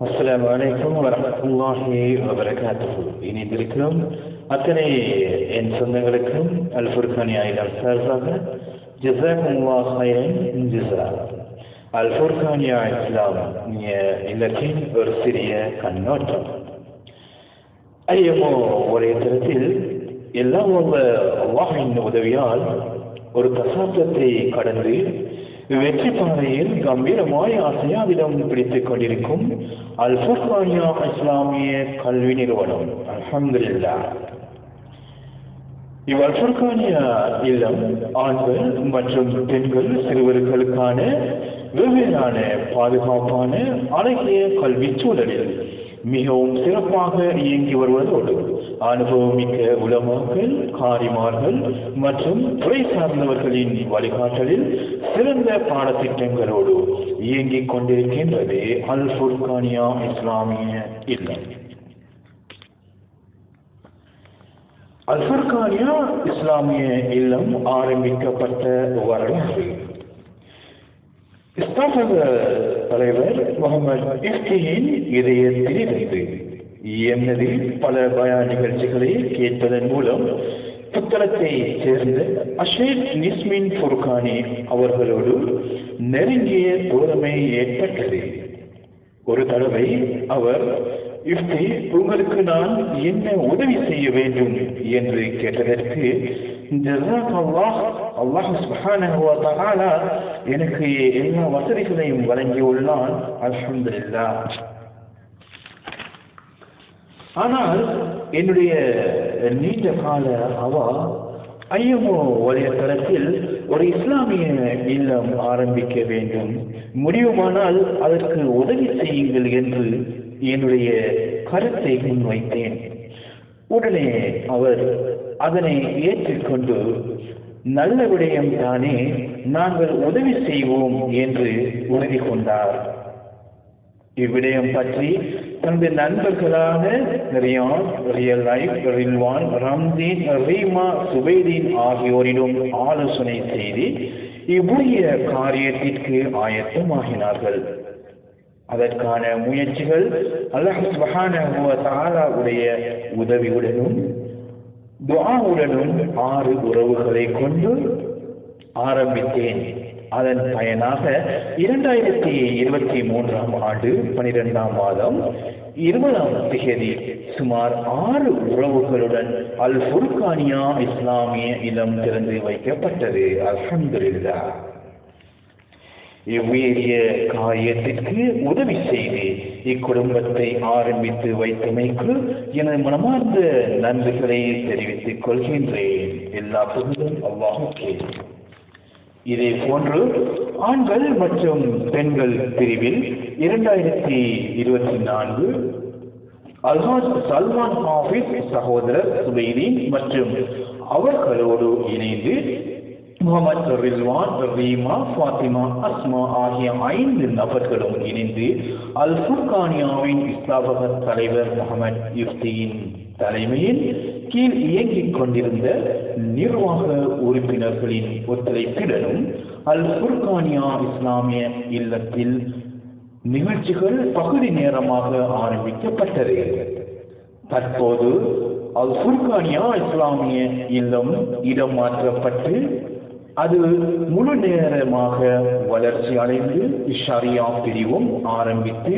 அஸ்ஸலாமு அலைக்கும் வரமத்துல்லாஹி வபரகாத்துஹு இணைந்திருக்கிறோம் அத்தனை என் சொந்தங்களுக்கும் அல் ஃபுர்கானி ஆயுதம் சார்பாக ஜசாக்குல்லா ஹைரன் ஜிசா அல் ஃபுர்கானியா இஸ்லாம் இல்லத்தின் ஒரு சிறிய கண்ணோட்டம் ஐயமோ ஒரே தரத்தில் எல்லாம் உள்ள அல்லாஹின் உதவியால் ஒரு தசாப்தத்தை கடந்து வெற்றி பாதையில் கம்பீரமாய் அசையாவிடம் பிடித்துக் கொண்டிருக்கும் அல் இஸ்லாமிய கல்வி நிறுவனம். அல்ஹம்துலில்லா. இவ் அல் இல்லம் ஆண்கள் மற்றும் பெண்கள் சிறுவர்களுக்கான வெவ்வேறான பாதுகாப்பான அழகிய கல்வி சூழலில் மிகவும் சிறப்பாக இயங்கி வருவதோடு அனுபவமிக்க உலமாக்கள் காரிமார்கள் மற்றும் துறை சார்ந்தவர்களின் வழிகாட்டலில் சிறந்த பாடத்திட்டங்களோடு இயங்கிக் கொண்டிருக்கின்றது அல் ஃபுர்கானியா இஸ்லாமிய இல்லம். அல் ஃபுர்கானியா இஸ்லாமிய இல்லம் ஆரம்பிக்கப்பட்ட வரலாறு தலைவர் முகமது எஃப்டியின் இதயத்தில் இருந்து என்னதில் பல பயா நிகழ்ச்சிகளை கேட்பதன் மூலம் புத்தளத்தை சேர்ந்த அஷேத் நிஸ்மின் ஃபுர்கானி அவர்களோடு நெருங்கிய தோழமை ஏற்பட்டது. ஒரு தடவை அவர் இஃப்தி உங்களுக்கு நான் என்ன உதவி செய்ய வேண்டும்? என்று கேட்டதற்கு அல்லாஹ் சுப்ஹானஹு எனக்கு எல்லா வசதிகளையும் வழங்கியுள்ளான். அல்ஹம்துலில்லா. ஆனால் என்னுடைய நீண்ட கால அவா ஐயமோ வலைய தரத்தில் ஒரு இஸ்லாமிய இல்லம் ஆரம்பிக்க வேண்டும். முடியுமானால் அதற்கு உதவி செய்யுங்கள் என்று என்னுடைய கருத்தை முன்வைத்தேன். உடனே அவர் அதனை ஏற்றுக்கொண்டு நல்ல விடயம் தானே நாங்கள் உதவி செய்வோம் என்று உறுதி கொண்டார். இவ்விடயம் பற்றி தனது நண்பர்களான ரியான் ரியல் லைஃப் ரில்வான் ரம்தீன் ரீமா சுபைதீன் ஆகியோரிடம் ஆலோசனை செய்து இவ்வுரிய காரியத்திற்கு ஆயத்தமாகினார்கள். அதற்கான முயற்சிகள் அல்லாஹ் தாலாவுடைய உதவியுடனும் துவாவுடனும் ஆறு உறவுகளை கொண்டு ஆரம்பித்தேன். அதன் பயனாக இரண்டாயிரத்தி இருபத்தி மூன்றாம் ஆண்டு பனிரெண்டாம் மாதம் இருபதாம் திகதி சுமார் ஆறு உறவுகளுடன் அல் ஃபுர்கானியா இஸ்லாமிய இளம் திறந்து வைக்கப்பட்டது. அல்ஹம்துலில்லா. இவ்வேறிய காரியத்திற்கு உதவி செய்து இக்குடும்பத்தை ஆரம்பித்து வைத்தமைக்கு எனது மனமார்ந்த நன்றிகளை தெரிவித்துக் கொள்கின்றேன். எல்லா புகழும் அவ்வாறு இதே போன்று ஆண்கள் மற்றும் பெண்கள் பிரிவில் இரண்டாயிரத்தி இருபத்தி நான்கு அல்ஹாஜ் சல்மான் ஹாஃபிஸ் சகோதரர் சுபைதீன் மற்றும் அவர்களோடு இணைந்து முகமது ரில்வான் ரீமா ஃபாத்திமா அஸ்மா ஆகிய ஐந்து நபர்களும் இணைந்து அல் ஃபுர்கானியாவின் இஸ்லாபக தலைவர் முகமது யுஃப்தியின் தலைமையில் கீழ் இயங்கிக் கொண்டிருந்த நிர்வாக உறுப்பினர்களின் ஒத்துழைப்புடனும் அல் ஃபுர்கானியா இஸ்லாமிய இல்லத்தில் நிகழ்ச்சிகள் பகுதி நேரமாக ஆரம்பிக்கப்பட்டது. தற்போது அல் ஃபுர்கானியா இஸ்லாமிய இல்லம் இடம் மாற்றப்பட்டு அது முழு நேரமாக வளர்ச்சி அடைந்து இஷாரியா பிரிவும் ஆரம்பித்து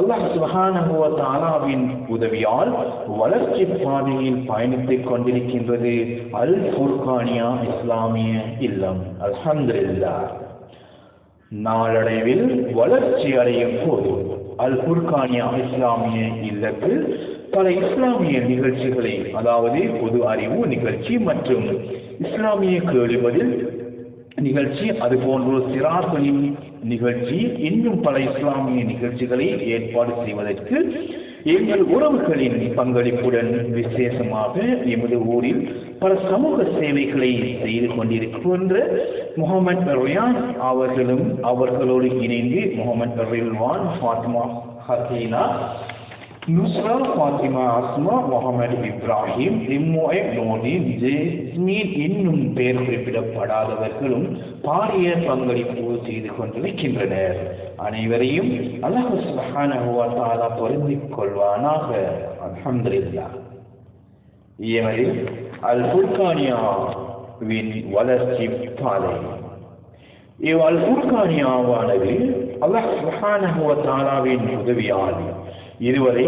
அல்லாஹ் சுபஹானஹுவ தாலாவின் உதவியால் வளர்ச்சி பாதையில் பயணித்துக் கொண்டிருக்கின்றது அல் ஃபுர்கானியா இஸ்லாமிய இல்லம். அல்ஹம்துலில்லா நாளடைவில் வளர்ச்சி அடையும் போது அல் ஃபுர்கானியா இஸ்லாமிய இல்லத்தில் பல இஸ்லாமிய நிகழ்ச்சிகளை அதாவது பொது அறிவு நிகழ்ச்சி மற்றும் இஸ்லாமிய கேள்விபதில் நிகழ்ச்சி அதுபோன்று சிறார்களின் நிகழ்ச்சி இன்னும் பல இஸ்லாமிய நிகழ்ச்சிகளை ஏற்பாடு செய்வதற்கு எங்கள் உறவுகளின் பங்களிப்புடன் விசேஷமாக எமது ஊரில் பல சமூக சேவைகளை செய்து கொண்டிருக்கின்ற முகமது ரியான் அவர்களும் அவர்களோடு இணைந்து முகமது ரில்வான் ஃபாத்மா ஹசீனா நுஸ்ரா ஃபாத்திமா அஸ்மா முகமது இப்ராஹிம் இம்முஐ நோடின் ஜெஸ்மீன் இன்னும் பெயர் குறிப்பிடப்படாதவர்களும் பாரிய பங்களிப்பு செய்து கொண்டிருக்கின்றனர் அனைவரையும் அல்லாஹ் சுப்ஹானஹு வ தஆலா பொருந்திக் கொள்வானாக அல்ஹம்துலில்லாஹ் எமது அல் ஃபுர்கானியாவின் வளர்ச்சி பாதை இவ் அல் ஃபுர்கானியாவானது அல்லாஹ் சுப்ஹானஹு வ தஆலாவின் இதுவரை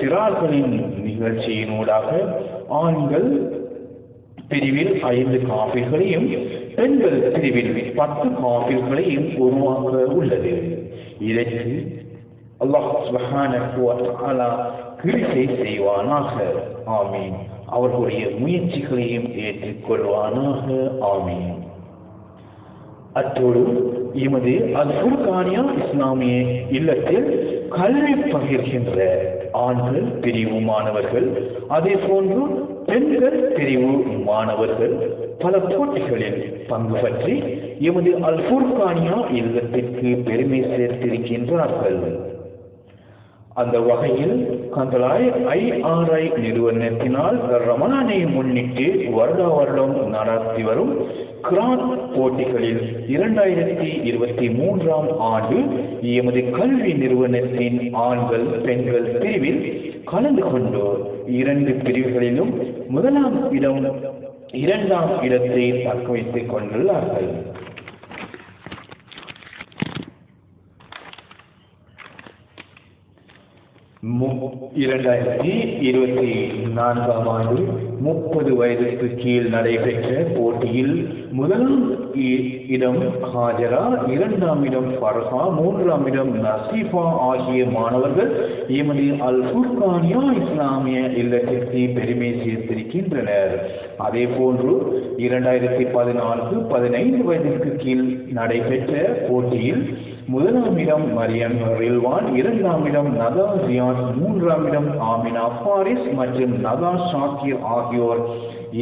சிறார்களின் நிகழ்ச்சியினூடாக ஆண்கள் பிரிவில் ஐந்து காபிர்களையும் பெண்கள் பிரிவில் பத்து காஃபிகளையும் உருவாக்க உள்ளது. இதற்கு அல்லாஹ் சுப்ஹானஹு வ செய்வானாக. ஆமீன். அவர்களுடைய முயற்சிகளையும் ஏற்றுக்கொள்வானாக. ஆமீன். அத்தோடு எமது அல் ஃபுர்கானியா இஸ்லாமிய இல்லத்தில் கல்வி பகிர்கின்ற ஆண்கள் பிரிவு மாணவர்கள் அதே போன்று பெண்கள் பிரிவு மாணவர்கள் பல போட்டிகளில் பங்கு பற்றி எமது அல் ஃபுர்கானியா இல்லத்திற்கு பெருமை சேர்த்திருக்கின்றார்கள். அந்த வகையில் கந்தலாய் ஐஆர்ஐ நிறுவனத்தினால் ரமணானை முன்னிட்டு வருட வருடம் நடத்தி வரும் கிரான் போட்டிகளில் இரண்டாயிரத்தி இருபத்தி மூன்றாம் ஆண்டு எமது கல்வி நிறுவனத்தின் ஆண்கள் பெண்கள் பிரிவில் கலந்து கொண்டோர் இரண்டு பிரிவுகளிலும் முதலாம் இடம் இரண்டாம் இடத்தை தக்க வைத்துக் கொண்டுள்ளார்கள். இரண்டாயிரத்தி இருபத்தி நான்காம் ஆண்டு முப்பது வயதுக்கு கீழ் நடைபெற்ற போட்டியில் முதல் இடம் ஹாஜரா இரண்டாம் இடம் ஃபர்ஹா மூன்றாம் இடம் நசீஃபா ஆகிய மாணவர்கள் எமது அல் ஃபுர்கானியா இஸ்லாமிய இல்லத்திற்கு பெருமை சேர்த்திருக்கின்றனர். அதே போன்று இரண்டாயிரத்தி பதினான்கு பதினைந்து வயதிற்கு கீழ் நடைபெற்ற போட்டியில் முதலாம் இடம் மரியன் ரில்வான் இரண்டாம் இடம் நதா ஜியான் மூன்றாம் இடம் ஆமினா ஃபாரிஸ் மற்றும் நதா ஷாக்கிர் ஆகியோர்.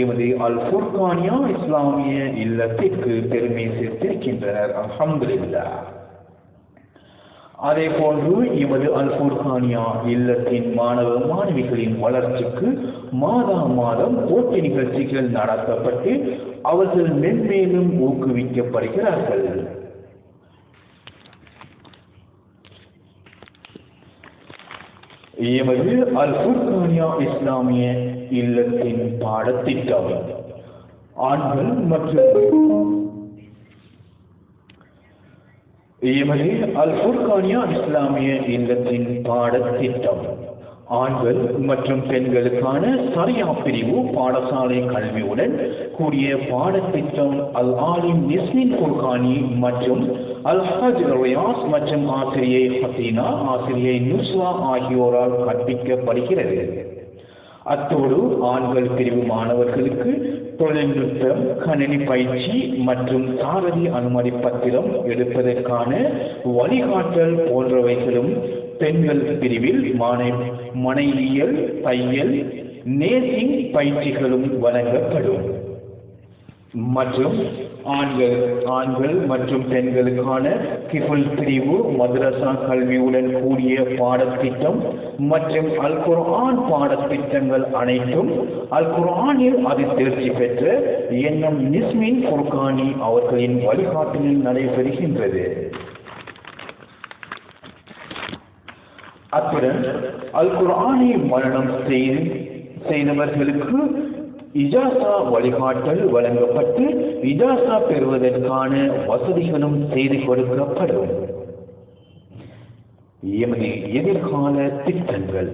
எமது அல் ஃபுர்கானியா இஸ்லாமிய இல்லத்திற்கு பெருமை சேர்த்திருக்கின்றனர். அல்ஹம்துலில்லா அதே போன்று எமது அல் ஃபுர்கானியா இல்லத்தின் மாணவ மாணவிகளின் வளர்ச்சிக்கு மாதா மாதம் போட்டி நிகழ்ச்சிகள் நடத்தப்பட்டு அவர்கள் மென்மேலும் ஊக்குவிக்கப்படுகிறார்கள். எமது அல் ஃபுர்கானியா இஸ்லாமிய இல்லத்தின் பாடத்திட்டம். ஆண்கள் மற்றும் எமது அல் ஃபுர்கானியா இஸ்லாமிய இல்லத்தின் பாடத்திட்டம். ஆண்கள் மற்றும் பெண்களுக்கான சரியா பிரிவு பாடசாலை கல்வியுடன் கூடிய பாடத்திட்டம் அல் ஆலிம் நிஸ்மின் குர்கானி மற்றும் அல் ஹஜ் ரியாஸ் மற்றும் ஆசிரியை ஹசீனா ஆசிரியை நுஸ்வா ஆகியோரால் கற்பிக்கப்படுகிறது. அத்தோடு ஆண்கள் பிரிவு மாணவர்களுக்கு தொழில்நுட்பம் கணினி பயிற்சி மற்றும் சாரதி அனுமதி பத்திரம் எடுப்பதற்கான வழிகாட்டல் போன்றவைகளும் பெண்கள் பிரிவில் மனை மனைவியல் தையல் நேசிங் பயிற்சிகளும் வழங்கப்படும். மற்றும் ஆண்கள் ஆண்கள் மற்றும் பெண்களுக்கான கிஃபுல் பிரிவு மதரசா கல்வியுடன் கூடிய பாடத்திட்டம் மற்றும் அல்குரான் பாடத்திட்டங்கள் அனைத்தும் அல்குரானில் அது தேர்ச்சி பெற்ற எண்ணம் நிஸ்மின் குர்கானி அவர்களின் வழிகாட்டலில் நடைபெறுகின்றது. அத்துடன் அல் குரானை மரணம் செய்து செய்தவர்களுக்கு இஜாசா வழிகாட்டல் வழங்கப்பட்டு இஜாசா பெறுவதற்கான வசதிகளும் செய்து கொடுக்கப்படும். எமது எதிர்கால திட்டங்கள்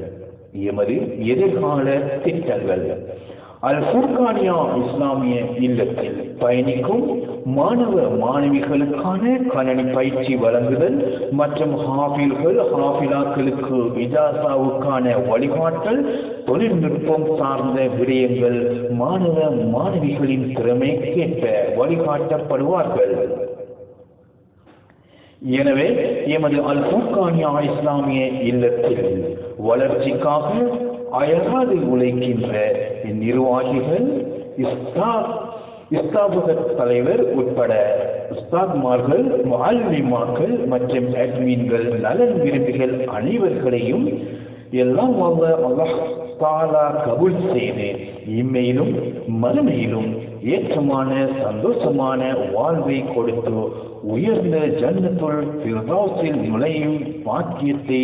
எமது எதிர்கால திட்டங்கள். அல் ஃபுர்கானியா இஸ்லாமிய இல்லத்தில் பயணிக்கும் மாணவ மாணவிகளுக்கான கணனி பயிற்சி வழங்குதல் மற்றும் ஹாஃபில்கள் ஹாஃபிலாக்களுக்கு இஜாசாவுக்கான வழிகாட்டல் தொழில்நுட்பம் சார்ந்த விடயங்கள் மாணவ மாணவிகளின் திறமைக்கேற்ப வழிகாட்டப்படுவார்கள். எனவே எமது அல் ஃபுர்கானியா இஸ்லாமிய இல்லத்தில் வளர்ச்சிக்காக அயராது உழைக்கின்ற நிர்வாகிகள் இஸ்தாபக தலைவர் உட்பட உஸ்தாத்மார்கள் மாலிமாக்கள் மற்றும் அட்மீன்கள் நலன் விரும்பிகள் அனைவர்களையும் எல்லாம் அல்லாஹ் தாலா கபுல் செய்து இம்மையிலும் மறுமையிலும் ஏற்றமான சந்தோஷமான வாழ்வை கொடுத்து உயர்ந்த ஜன்னத்துள் திருதாசில் நுழையும் பாக்கியத்தை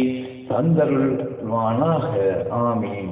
தந்தருள்வானாக ஆமீன்